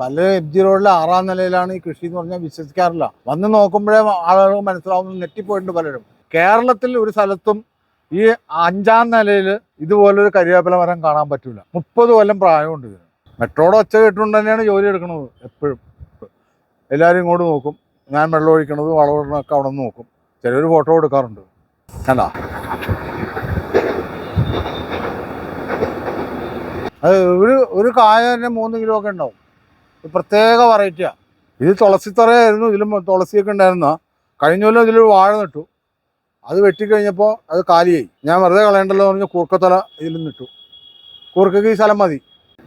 പല M G റോഡിലെ ആറാം നിലയിലാണ് ഈ കൃഷി എന്ന് പറഞ്ഞാൽ വിശ്വസിക്കാറില്ല. വന്ന് നോക്കുമ്പോഴേ ആളുകൾ മനസ്സിലാവുന്നു നെറ്റിപ്പോയിട്ടുണ്ട് പലരും. കേരളത്തിൽ ഒരു സ്ഥലത്തും ഈ അഞ്ചാം നിലയിൽ ഇതുപോലൊരു കരിവേപ്പില മരം കാണാൻ പറ്റില്ല മുപ്പത് കൊല്ലം പ്രായമുണ്ട് ഇതിന്. മെട്രോയുടെ ഒച്ച കേട്ടുകൊണ്ട് തന്നെയാണ് ജോലി എടുക്കുന്നത് എപ്പോഴും. എല്ലാവരും ഇങ്ങോട്ട് നോക്കും. ഞാൻ വെള്ളം ഒഴിക്കണത് വളമിടണതൊക്കെ അവിടെ നിന്ന് നോക്കും. ചിലർ ഫോട്ടോ എടുക്കാറുണ്ട്. കണ്ടാ? അത് ഒരു ഒരു കായ തന്നെ മൂന്ന് കിലോ ഒക്കെ ഉണ്ടാവും. പ്രത്യേക വെറൈറ്റിയാണ് ഇത് തുളസിത്തറയായിരുന്നു ഇതിലും തുളസിയൊക്കെ ഉണ്ടായിരുന്ന. കഴിഞ്ഞ കൊല്ലം ഇതിൽ വാഴ നട്ടു. അത് വെട്ടിക്കഴിഞ്ഞപ്പോൾ അത് കാലിയായി. ഞാൻ വെറുതെ കളയണ്ടല്ലോ എന്ന് പറഞ്ഞ് കൂർക്കത്തല ഇതിൽ നിട്ടു. കൂർക്കക്ക് ഈ സ്ഥലം മതി.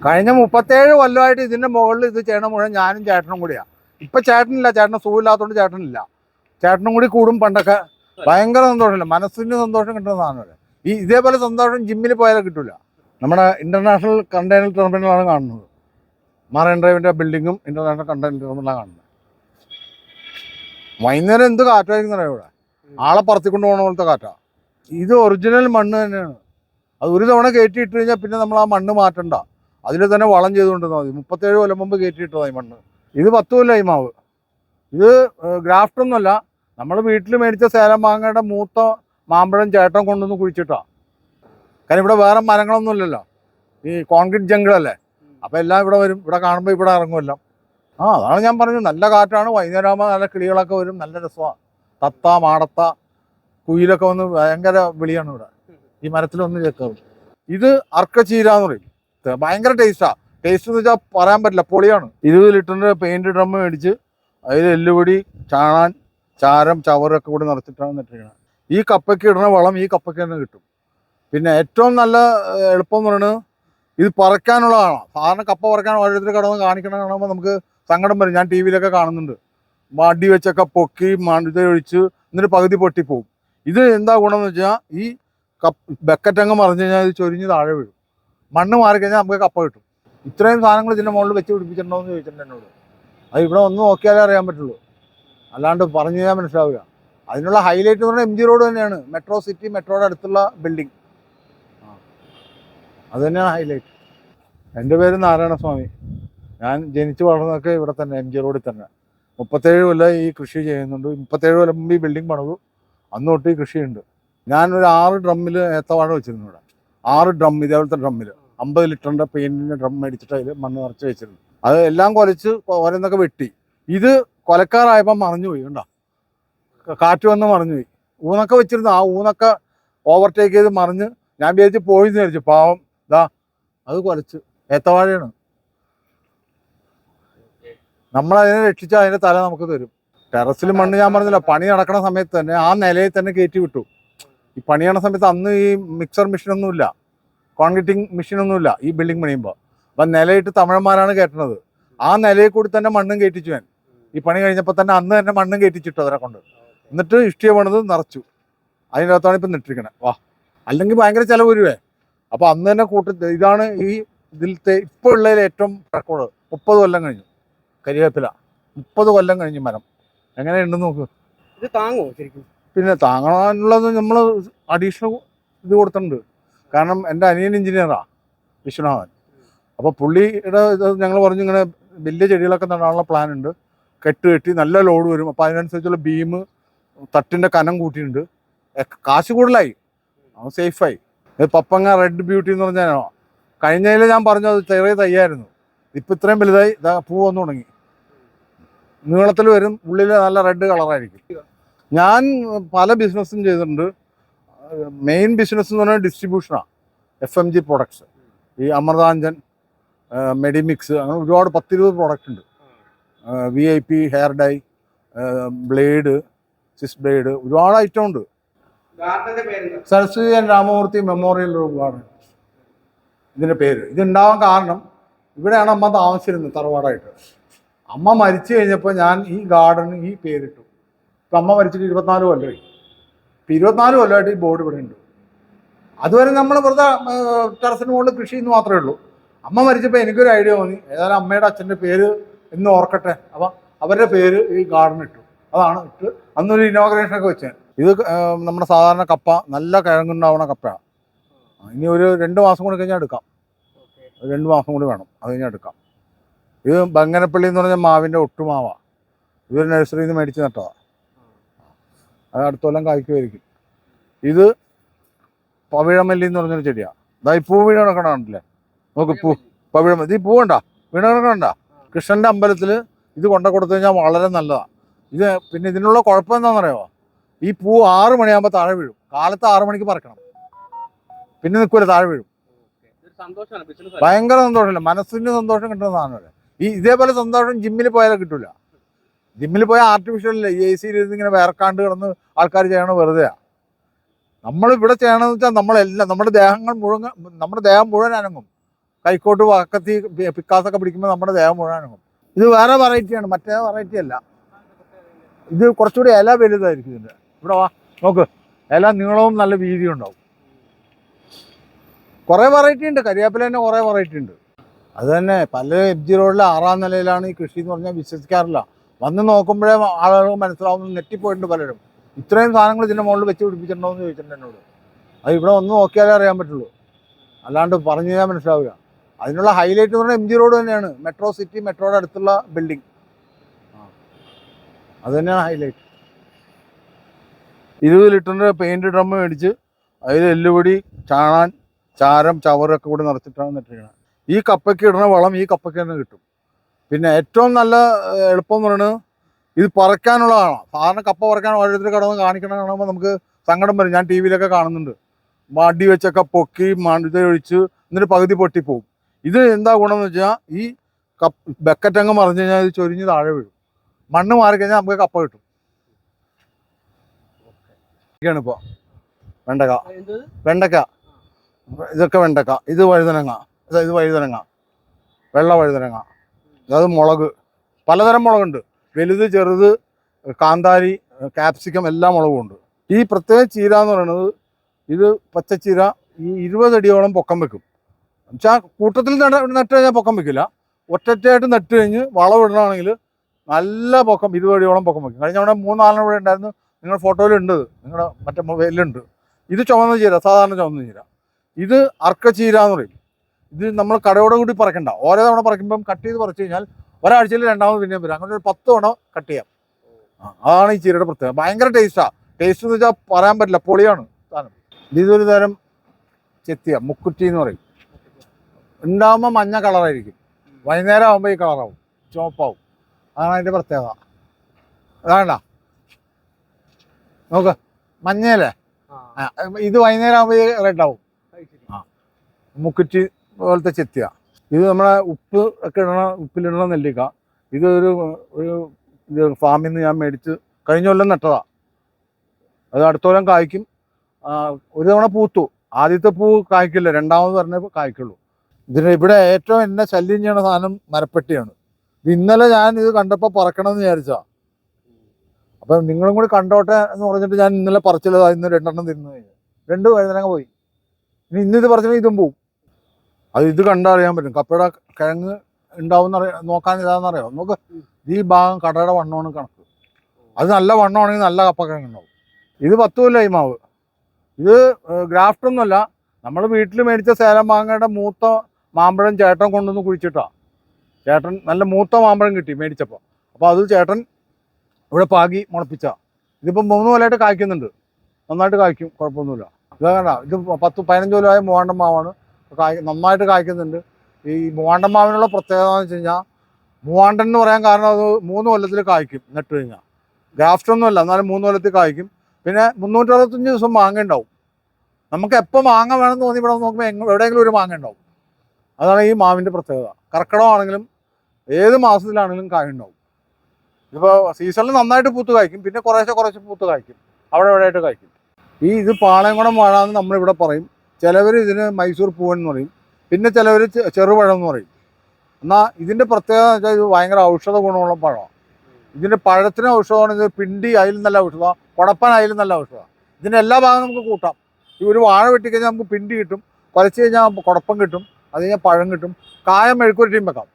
കഴിഞ്ഞ മുപ്പത്തേഴ് കൊല്ലമായിട്ട് ഇതിന്റെ മുകളിൽ ഇത് ചെയ്യണ മുഴുവൻ ഞാനും ചേട്ടനും കൂടിയാണ് ഇപ്പം ചേട്ടനില്ല ചേട്ടന് സുഖമില്ലാത്തതുകൊണ്ട് ചേട്ടനില്ല. ചേട്ടനും കൂടി കൂടും പണ്ടൊക്കെ. ഭയങ്കര സന്തോഷമില്ല. മനസ്സിന് സന്തോഷം കിട്ടുന്ന സാധനമല്ലേ. ഈ ഇതേപോലെ സന്തോഷം ജിമ്മിൽ പോയാലും കിട്ടില്ല നമ്മുടെ ഇന്റർനാഷണൽ കണ്ടെയ്നർ ടെർമിനലാണ് കാണുന്നത്. മറൈൻ ഡ്രൈവിന്റെ ബിൽഡിങ്ങും ഇന്റർനാഷണൽ കണ്ടെയ്നർ ടെർമിനലാണ് കാണുന്നത്. വൈകുന്നേരം എന്ത് കാറ്റായിരിക്കും അറിയാം ഇവിടെ? ആളെ പറത്തിക്കൊണ്ട് പോകണ പോലത്തെ കാറ്റാ. ഇത് ഒറിജിനൽ മണ്ണ് തന്നെയാണ്. അത് ഒരു തവണ കയറ്റി ഇട്ട് കഴിഞ്ഞാൽ പിന്നെ നമ്മൾ ആ മണ്ണ് മാറ്റണ്ട. അതിൽ തന്നെ വളം ചെയ്തുകൊണ്ടിരുന്നാൽ മതി. മുപ്പത്തേഴ് കൊല്ലം മുമ്പ് കയറ്റിയിട്ടതായി മണ്ണ്. ഇത് പത്ത് കൊല്ലമായി മാവ്. ഇത് ഗ്രാഫ്റ്റ് ഒന്നുമല്ല നമ്മൾ വീട്ടിൽ മേടിച്ച സേലം മാങ്ങയുടെ മൂത്ത മാമ്പഴം ചേട്ടൻ കൊണ്ടുവന്ന് കുഴിച്ചിട്ടാണ് കാരണം ഇവിടെ വേറെ മരങ്ങളൊന്നുമില്ലല്ലോ ഈ കോൺക്രീറ്റ് ജംഗിളല്ലേ അപ്പം എല്ലാം ഇവിടെ വരും. ഇവിടെ കാണുമ്പോൾ ഇവിടെ ഇറങ്ങുമല്ലോ ആ അതാണ് ഞാൻ പറഞ്ഞത്. നല്ല കാറ്റാണ്. വൈകുന്നേരം ആകുമ്പോൾ നല്ല കിളികളൊക്കെ വരും. നല്ല രസമാണ് തത്ത മാടത്ത കുയിലൊക്കെ വന്ന് ഭയങ്കര വിളിയാണ് ഇവിടെ. ഈ മരത്തിലൊന്ന് ചേർക്കാവും ഇത് അർക്കച്ചീര എന്ന് പറയും. ഭയങ്കര ടേസ്റ്റാ ടേസ്റ്റ് എന്ന് വെച്ചാൽ പറയാൻ പറ്റില്ല. പൊളിയാണ്. ഇരുപത് ലിറ്ററിന്റെ പെയിന്റ് ഡ്രം മേടിച്ച് അതിൽ എല്ലുപൊടി ചാണാൻ ചാരം ചവറൊക്കെ കൂടി നിറച്ചിട്ടാണ് നട്ടിരിക്കുന്നത് ഈ കപ്പയ്ക്ക് ഇടുന്ന വളം ഈ കപ്പയ്ക്ക് തന്നെ കിട്ടും. പിന്നെ ഏറ്റവും നല്ല എളുപ്പം എന്ന് പറയുന്നത് ഇത് പറക്കാനുള്ളതാണ് സാധാരണ കപ്പ പറക്കാൻ ഓരോരുത്തർ കടന്ന് കാണിക്കണ കാണുമ്പോൾ നമുക്ക് സങ്കടം വരും. ഞാൻ ടി വിയിലൊക്കെ കാണുന്നുണ്ട്. മടി വെച്ചൊക്കെ പൊക്കി മണ്ട ഒഴിച്ച് എന്നിട്ട് പകുതി പൊട്ടിപ്പോവും. ഇത് എന്താ ഗുണമെന്ന് വെച്ചാൽ ഈ കപ്പ് ബക്കറ്റങ്ങ് മറിഞ്ഞു കഴിഞ്ഞാൽ ഇത് ചൊരിഞ്ഞ് താഴെ വീഴും. മണ്ണ് മാറിക്കഴിഞ്ഞാൽ നമുക്ക് കപ്പ കിട്ടും. ഇത്രയും സാധനങ്ങൾ ഇതിന്റെ മുകളിൽ വെച്ച് പിടിപ്പിച്ചിട്ടുണ്ടോ എന്ന് ചോദിച്ചിട്ടുണ്ട് എന്നോട്. അത് ഇവിടെ ഒന്ന് നോക്കിയാലേ അറിയാൻ പറ്റുള്ളൂ. അല്ലാണ്ട് പറഞ്ഞു കഴിഞ്ഞാൽ മനസ്സിലാവുക അതിനുള്ള ഹൈലൈറ്റ് എന്ന് പറഞ്ഞാൽ എം ജി റോഡ് തന്നെയാണ്. മെട്രോ സിറ്റി മെട്രോയുടെ അടുത്തുള്ള ബിൽഡിംഗ്. അത് തന്നെയാണ് ഹൈലൈറ്റ് എന്റെ പേര് നാരായണസ്വാമി. ഞാൻ ജനിച്ചു വളർന്നൊക്കെ ഇവിടെ തന്നെ എം ജി റോഡിൽ തന്നെ. മുപ്പത്തേഴ് കൊല്ലം ഈ കൃഷി ചെയ്യുന്നുണ്ട്. മുപ്പത്തേഴ് കൊല്ലം മുമ്പ് ഈ ബിൽഡിംഗ് പണിതു. അന്ന് തൊട്ട് ഈ കൃഷിയുണ്ട്. ഞാനൊരു ആറ് ഡ്രമ്മിൽ ഏത്തവാഴ വെച്ചിരുന്നു ഇവിടെ. ആറ് ഡ്രം ഇതേപോലത്തെ ഡ്രമ്മിൽ അമ്പത് ലിറ്ററിന്റെ പെയിന്റിന്റെ ഡ്രം മേടിച്ചിട്ട് അതിൽ മണ്ണ് നിറച്ച് വെച്ചിരുന്നു. അത് എല്ലാം കൊലച്ച് ഓരോന്നൊക്കെ വെട്ടി. ഇത് കൊലക്കാറായപ്പോൾ മറിഞ്ഞു പോയി കണ്ടോ കാറ്റ് വന്ന് മറിഞ്ഞു പോയി ഊന്നൊക്കെ വെച്ചിരുന്നു. ആ ഊന്നൊക്കെ ഓവർടേക്ക് ചെയ്ത് മറിഞ്ഞ് ഞാൻ വിചാരിച്ച് പോയി എന്ന് വിചാരിച്ചു. പാവം. അത് കുലച്ച്. ഏത്തവാഴയാണ്. നമ്മളതിനെ രക്ഷിച്ചാൽ അതിന്റെ തല നമുക്ക് തരും. ടെറസിൽ മണ്ണ് ഞാൻ പറഞ്ഞില്ല പണി നടക്കണ സമയത്ത് തന്നെ ആ നിലയിൽ തന്നെ കയറ്റി വിട്ടു. ഈ പണി നടന്ന സമയത്ത് അന്ന് ഈ മിക്സർ മെഷീനൊന്നുമില്ല. കോൺക്രീറ്റിംഗ് മെഷീനൊന്നുമില്ല ഈ ബിൽഡിംഗ് പണിയുമ്പോൾ അപ്പം നിലയിട്ട് തമിഴന്മാരാണ് കയറ്റുന്നത് ആ നിലയിൽ കൂടി തന്നെ മണ്ണും കയറ്റിച്ചു ഞാൻ. ഈ പണി കഴിഞ്ഞപ്പോൾ തന്നെ അന്ന് തന്നെ മണ്ണും കയറ്റിച്ചിട്ടു അവരെ കൊണ്ട്. എന്നിട്ട് ഇഷ്ടിയ പണിത് നിറച്ചു. അതിന്റെ അകത്താണ് ഇപ്പം നിട്ടിരിക്കണേ. വാ. അല്ലെങ്കിൽ ഭയങ്കര ചിലവ് വരുവേ. അപ്പോൾ അന്ന് തന്നെ കൂട്ടി ഇതാണ് ഈ ഇതിലത്തെ ഇപ്പോൾ ഉള്ളതിൽ ഏറ്റവും റെക്കോർഡ് മുപ്പത് കൊല്ലം കഴിഞ്ഞു. കരിവേപ്പില. മുപ്പത് കൊല്ലം കഴിഞ്ഞു മരം. എങ്ങനെ എങ്ങനെയുണ്ടെന്ന് നോക്ക്. ഇത് താങ്ങോ ശരിക്കും? പിന്നെ താങ്ങാനുള്ളത് നമ്മൾ അഡീഷണൽ ഇത് കൊടുത്തിട്ടുണ്ട്. കാരണം എന്റെ അനിയൻ എഞ്ചിനീയറാണ് വിശ്വനാഥൻ. അപ്പോൾ പുള്ളിയുടെ ഇത് ഞങ്ങൾ പറഞ്ഞു ഇങ്ങനെ വലിയ ചെടികളൊക്കെ നടാനുള്ള പ്ലാൻ ഉണ്ട്. കെട്ട് കെട്ടി നല്ല ലോഡ് വരും. അപ്പോൾ അതിനനുസരിച്ചുള്ള ബീം തട്ടിന്റെ കനം കൂട്ടിയിട്ടുണ്ട്. കാശ് കൂടുതലായി. അത് സേഫായി പപ്പങ്ങ റെഡ് ബ്യൂട്ടി എന്ന് പറഞ്ഞാലോ? കഴിഞ്ഞതിൽ ഞാൻ പറഞ്ഞു അത് ചെറിയ തയ്യായിരുന്നു. ഇപ്പം ഇത്രയും വലുതായി പൂ വന്നു തുടങ്ങി. നീളത്തിൽ വരും ഉള്ളിൽ നല്ല റെഡ് കളറായിരിക്കും ഞാൻ പല ബിസിനസ്സും ചെയ്തിട്ടുണ്ട്. മെയിൻ ബിസിനസ് എന്ന് പറഞ്ഞാൽ ഡിസ്ട്രിബ്യൂഷനാണ് എഫ് എം ജി പ്രൊഡക്ട്സ് ഈ അമൃതാഞ്ജൻ മെഡിമിക്സ് അങ്ങനെ ഒരുപാട് പത്തിരുപത് പ്രോഡക്റ്റ് ഉണ്ട്. V I P hair dye blade Cs blade ഒരുപാട് ഐറ്റം ഉണ്ട്. സരസ്വതി രാമമൂർത്തി മെമ്മോറിയൽ ഗാർഡൻ ഇതിന്റെ പേര്. ഇതുണ്ടാവാൻ കാരണം ഇവിടെയാണ് അമ്മ താമസിച്ചിരുന്നത് തറവാടായിട്ട്. അമ്മ മരിച്ചു കഴിഞ്ഞപ്പോൾ ഞാൻ ഈ ഗാർഡന് ഈ പേരിട്ടു. ഇപ്പം അമ്മ മരിച്ചിട്ട് ഇരുപത്തിനാല് കൊല്ലമായി ഇപ്പം ഇരുപത്തിനാല് കൊല്ലമായിട്ട് ഈ ബോർഡ് ഇവിടെ ഉണ്ട്. അതുവരെ നമ്മൾ വെറുതെ ടെറസിന് മുകളിൽ കൃഷി എന്ന് മാത്രമേ ഉള്ളൂ. അമ്മ മരിച്ചപ്പോൾ എനിക്കൊരു ഐഡിയ തോന്നി ഏതായാലും അമ്മയുടെ അച്ഛന്റെ പേര് എന്ന് ഓർക്കട്ടെ. അപ്പം അവരുടെ പേര് ഈ ഗാർഡൻ ഇട്ടു അതാണ് ഇട്ട് അന്നൊരു ഇനോഗ്രേഷനൊക്കെ വെച്ചത്. ഇത് നമ്മുടെ സാധാരണ കപ്പ നല്ല കിഴങ്ങുണ്ടാവുന്ന കപ്പയാണ് ഇനി ഒരു രണ്ട് മാസം കൂടി കഴിഞ്ഞാൽ എടുക്കാം. രണ്ട് മാസം കൂടി വേണം. അത് കഴിഞ്ഞാൽ എടുക്കാം. ഇത് ബങ്ങനപ്പള്ളി എന്ന് പറഞ്ഞാൽ മാവിന്റെ ഒട്ടുമാവ. ഇതൊരു നഴ്സറിയിൽ നിന്ന് മേടിച്ച് നട്ടതാണ് അത് അടുത്ത കൊല്ലം കായ്ക്കുമായിരിക്കും ഇത് പവിഴമല്ലി എന്ന് പറഞ്ഞൊരു ചെടിയാണ് ഇതാ ഈ പൂ വീണ് കിടക്കണല്ലേ നോക്ക് പൂ പവിഴമല്ലി. ഇത് ഈ പൂ കണ്ട? വീണ് കിടക്കണ്ട കൃഷ്ണന്റെ അമ്പലത്തിൽ ഇത് കൊണ്ട കൊടുത്തു കഴിഞ്ഞാൽ വളരെ നല്ലതാണ് ഇത് പിന്നെ ഇതിനുള്ള കുഴപ്പം എന്താണെന്നറിയോ ഈ പൂ ആറു മണിയാകുമ്പോൾ താഴെ വീഴും. കാലത്ത് ആറു മണിക്ക് പറക്കണം. പിന്നെ നിൽക്കൂല താഴെ വീഴും. ഭയങ്കര സന്തോഷമല്ല. മനസ്സിന് സന്തോഷം കിട്ടുന്ന സാധനമല്ലേ? ഈ ഇതേപോലെ സന്തോഷം ജിമ്മിൽ പോയാലും കിട്ടൂല. ജിമ്മിൽ പോയാൽ ആർട്ടിഫിഷ്യൽ എ സിയിൽ ഇരുന്ന് ഇങ്ങനെ വേർക്കാണ്ട് കിടന്ന് ആൾക്കാർ ചെയ്യണത് വെറുതെ നമ്മൾ ഇവിടെ ചെയ്യണമെന്ന് വെച്ചാൽ നമ്മളെല്ലാം നമ്മുടെ ദേഹങ്ങൾ മുഴുവൻ നമ്മുടെ ദേഹം മുഴുവൻ അനങ്ങും. കൈക്കോട്ട് വക്കത്തി പിക്കാസൊക്കെ പിടിക്കുമ്പോൾ നമ്മുടെ ദേഹം മുഴുവൻ അനങ്ങും. ഇത് വേറെ വെറൈറ്റിയാണ് മറ്റേ വെറൈറ്റി അല്ല. ഇത് കുറച്ചുകൂടി ഇല വലുതായിരിക്കും ഇതിന്റെ ഇവിടെ വാ. നോക്ക്. ഇല നീളവും നല്ല വീതിയും ഉണ്ടാവും. കുറേ വെറൈറ്റി ഉണ്ട്. കരിയാപ്പില തന്നെ കുറേ വെറൈറ്റി ഉണ്ട്. അത് തന്നെ പല എം ജി റോഡിലെ ആറാം നിലയിലാണ് ഈ കൃഷി എന്ന് പറഞ്ഞാൽ വിശ്വസിക്കാറില്ല. വന്ന് നോക്കുമ്പോഴേ ആളുകൾ മനസ്സിലാവുന്നു നെറ്റിപ്പോയിട്ടുണ്ട് പലരും. ഇത്രയും സാധനങ്ങൾ ഇതിന്റെ മുകളിൽ വെച്ച് പിടിപ്പിച്ചിട്ടുണ്ടോ എന്ന് ചോദിച്ചിട്ടുണ്ട് എന്നോട്. അത് ഇവിടെ ഒന്ന് നോക്കിയാലേ അറിയാൻ പറ്റുള്ളൂ. അല്ലാണ്ട് പറഞ്ഞു കഴിഞ്ഞാൽ മനസ്സിലാവില്ല. അതിനുള്ള ഹൈലൈറ്റ് എന്ന് പറഞ്ഞാൽ എം ജി റോഡ് തന്നെയാണ്. മെട്രോ സിറ്റി മെട്രോയുടെ അടുത്തുള്ള ബിൽഡിംഗ് അത് തന്നെയാണ് ഹൈലൈറ്റ് ഇരുപത് ലിറ്ററിന്റെ പെയിന്റ് ഡ്രം മേടിച്ച് അതിൽ എല്ലുപൊടി ചാണാൻ ചാരം ചവറൊക്കെ കൂടി നിറച്ചിട്ടാണ് നട്ടിരിക്കുന്നത് ഈ കപ്പയ്ക്ക് ഇടുന്ന വളം ഈ കപ്പയ്ക്ക് തന്നെ കിട്ടും. പിന്നെ ഏറ്റവും നല്ല എളുപ്പം എന്ന് പറയുന്നത് ഇത് പറക്കാനുള്ളതാണ് സാധാരണ കപ്പ പറക്കാൻ ഓരോരുത്തർ കടന്ന് കാണിക്കണം കാണുമ്പോൾ നമുക്ക് സങ്കടം വരും. ഞാൻ ടി വിയിലൊക്കെ കാണുന്നുണ്ട്. മടി വെച്ചൊക്കെ പൊക്കി മണ്ട ഒഴിച്ച് എന്നിട്ട് പകുതി പൊട്ടിപ്പോവും. ഇത് എന്താ ഗുണം എന്ന് വെച്ചാൽ ഈ കപ്പ് ബക്കറ്റ് അങ്ങ് മറിഞ്ഞു കഴിഞ്ഞാൽ ഇത് ചൊരിഞ്ഞ് താഴെ വീഴും. മണ്ണ് മാറിക്കഴിഞ്ഞാൽ നമുക്ക് കപ്പ കിട്ടും. ഇതൊക്കെയാണ് ഇപ്പോൾ വെണ്ടക്ക വെണ്ടക്ക. ഇതൊക്കെ വെണ്ടക്ക. ഇത് വഴുതനങ്ങ. ഇത് ഇത് വഴുതനങ്ങ. വെള്ള വഴുതനങ്ങ. അത് മുളക്. പലതരം മുളകുണ്ട്. വലുത് ചെറുത് കാന്താരി കാപ്സിക്കം എല്ലാ മുളകും ഉണ്ട്. ഈ പ്രത്യേക ചീര എന്ന് പറയുന്നത് ഇത് പച്ചച്ചീര ഈ ഇരുപതടിയോളം പൊക്കം വെക്കും. എന്നുവെച്ചാൽ കൂട്ടത്തിൽ നട്ട് കഴിഞ്ഞാൽ പൊക്കം വെക്കില്ല. ഒറ്ററ്റായിട്ട് നട്ട് കഴിഞ്ഞ് വളമിടണമെങ്കിൽ നല്ല പൊക്കം ഇരുപതടിയോളം പൊക്കം വെക്കും. കഴിഞ്ഞ അവിടെ മൂന്നാലെണ്ണം ഇവിടെ ഉണ്ടായിരുന്നു. നിങ്ങളുടെ ഫോട്ടോയിലുണ്ട് നിങ്ങളുടെ മറ്റേ മൊബൈലിലുണ്ട്. ഇത് ചുവന്ന ചീര സാധാരണ ചുവന്ന ചീര. ഇത് അർക്കച്ചീര എന്ന് പറയും. ഇത് നമ്മൾ കടയോടെ കൂടി പറക്കണ്ട. ഓരോ തവണ പറിക്കുമ്പം കട്ട് ചെയ്ത് പറിച്ചു കഴിഞ്ഞാൽ ഒരാഴ്ചയിൽ രണ്ടാമത് പിന്നെയും വരും. അങ്ങനെ ഒരു പത്ത് തവണ കട്ട് ചെയ്യാം. അതാണ് ഈ ചീരയുടെ പ്രത്യേകത. ഭയങ്കര ടേസ്റ്റാണ് ടേസ്റ്റ് എന്ന് വെച്ചാൽ പറയാൻ പറ്റില്ല. പൊളിയാണ് സാധനം. ഇതൊരു തരം ചെത്തിയ മുക്കുറ്റി എന്ന് പറയും. ഉണ്ടാകുമ്പോൾ മഞ്ഞ കളറായിരിക്കും. വൈകുന്നേരം ആകുമ്പോൾ ഈ കളറാവും. ചുവപ്പാവും അതാണ് അതിന്റെ പ്രത്യേകത. അതാണ്ട? നോക്ക്. മഞ്ഞയല്ലേ? ഇത് വൈകുന്നേരം ആകുമ്പോൾ റെഡ് ആവും. മുക്കുറ്റി പോലത്തെ ചെത്തിയ. ഇത് നമ്മളെ ഉപ്പ് ഒക്കെ ഇടണ ഉപ്പിലിടണ നെല്ലിക്ക. ഇത് ഒരു ഒരു ഇത് ഫാമിൽ നിന്ന് ഞാൻ മേടിച്ച് കഴിഞ്ഞ കൊല്ലം നട്ടതാ. അത് അടുത്ത കൊല്ലം കായ്ക്കും. ഒരു തവണ പൂത്തു. ആദ്യത്തെ പൂ കായ്ക്കില്ല. രണ്ടാമത് പറഞ്ഞ കായ്ക്കുള്ളൂ. ഇതിന് ഇവിടെ ഏറ്റവും എന്നെ ശല്യം ചെയ്യണ സാധനം മരപ്പെട്ടിയാണ്. ഇന്നലെ ഞാൻ ഇത് കണ്ടപ്പോൾ പറക്കണമെന്ന് വിചാരിച്ചാ അപ്പം നിങ്ങളും കൂടി കണ്ടോട്ടെ എന്ന് പറഞ്ഞിട്ട് ഞാൻ ഇന്നലെ പറിച്ചതാ ഇന്ന് രണ്ടെണ്ണം കഴിഞ്ഞു. രണ്ട് വഴുതനങ്ങ പോയി. ഇനി ഇന്ന് ഇത് പറിച്ചാൽ ഇതും പോവും. അത് ഇത് കണ്ടാൽ അറിയാൻ പറ്റും. കപ്പയുടെ കിഴങ്ങ് ഉണ്ടാവും നോക്കാൻ അറിയാം? നമുക്ക് ഈ ഭാഗം കടയുടെ വണ്ണമാണ് കണക്ക്. അത് നല്ല വണ്ണമാണെങ്കിൽ നല്ല കപ്പ കിഴങ്ങ് ഉണ്ടാവും. ഇത് പത്ത് ഈ മാവ്. ഇത് ഗ്രാഫ്റ്റ് ഒന്നുമല്ല. നമ്മൾ വീട്ടിൽ മേടിച്ച സേലം മാങ്ങയുടെ മൂത്ത മാമ്പഴം ചേട്ടൻ കൊണ്ടുവന്ന് കുഴിച്ചിട്ടാ. ചേട്ടൻ നല്ല മൂത്ത മാമ്പഴം കിട്ടി മേടിച്ചപ്പോൾ അപ്പോൾ അത് ചേട്ടൻ ഇവിടെ പാകി മുളപ്പിച്ച. ഇതിപ്പോൾ മൂന്ന് കൊല്ലമായിട്ട് കായ്ക്കുന്നുണ്ട്. നന്നായിട്ട് കായ്ക്കും കുഴപ്പമൊന്നുമില്ല. ഇത് കണ്ട ഇത് പത്ത് പതിനഞ്ച് കൊല്ലമായ മൂവാണ്ടം മാവാണ്. കായ് നന്നായിട്ട് കായ്ക്കുന്നുണ്ട്. ഈ മൂവാണ്ടൻ മാവിനുള്ള പ്രത്യേകത എന്ന് വെച്ച് കഴിഞ്ഞാൽ മൂവാണ്ടൻ എന്ന് പറയാൻ കാരണം അത് മൂന്ന് കൊല്ലത്തിൽ കായ്ക്കും നട്ട് കഴിഞ്ഞാൽ ഗ്രാഫ്റ്റ് ഒന്നുമല്ല എന്നാലും മൂന്ന് കൊല്ലത്തിൽ കായ്ക്കും. പിന്നെ മുന്നൂറ്ററുപത്തഞ്ച് ദിവസം മാങ്ങ ഉണ്ടാവും. നമുക്ക് എപ്പോൾ മാങ്ങ വേണമെന്ന് തോന്നി ഇവിടെ നോക്കുമ്പോൾ എവിടെയെങ്കിലും ഒരു മാങ്ങ ഉണ്ടാവും. അതാണ് ഈ മാവിന്റെ പ്രത്യേകത. കർക്കിടമാണെങ്കിലും ഏത് മാസത്തിലാണെങ്കിലും കായ ഉണ്ടാവും. ഇപ്പോൾ സീസണിൽ നന്നായിട്ട് പൂത്ത് കായ്ക്കും. പിന്നെ കുറേശ്ശെ കുറേശ്ശെ പൂത്ത് കായ്ക്കും. അവിടെ എവിടെയായിട്ട് കായ്ക്കും. ഈ ഇത് പാളയംകുളം വാഴ എന്ന് നമ്മളിവിടെ പറയും. ചിലവർ ഇതിന് മൈസൂർ പൂവൻ എന്ന് പറയും. പിന്നെ ചിലവർ ചെറുപഴം എന്ന് പറയും. എന്നാൽ ഇതിന്റെ പ്രത്യേകത എന്ന് വെച്ചാൽ ഇത് ഭയങ്കര ഔഷധ ഗുണമുള്ള പഴമാണ് ഇതിന്റെ പഴത്തിന് ഔഷധമാണ് ഇത് പിണ്ടി അതിലും നല്ല ഔഷധമാണ് കുടപ്പൻ അതിലും നല്ല ഔഷധമാണ് ഇതിന്റെ എല്ലാ ഭാഗവും നമുക്ക് കൂട്ടാം. ഈ ഒരു വാഴ വെട്ടിക്കഴിഞ്ഞാൽ നമുക്ക് പിണ്ടി കിട്ടും. കുറച്ച് കഴിഞ്ഞാൽ കുടപ്പം കിട്ടും. അത് കഴിഞ്ഞാൽ പഴം കിട്ടും. കായം മെഴുക്കുരുട്ടിയും വെക്കാം.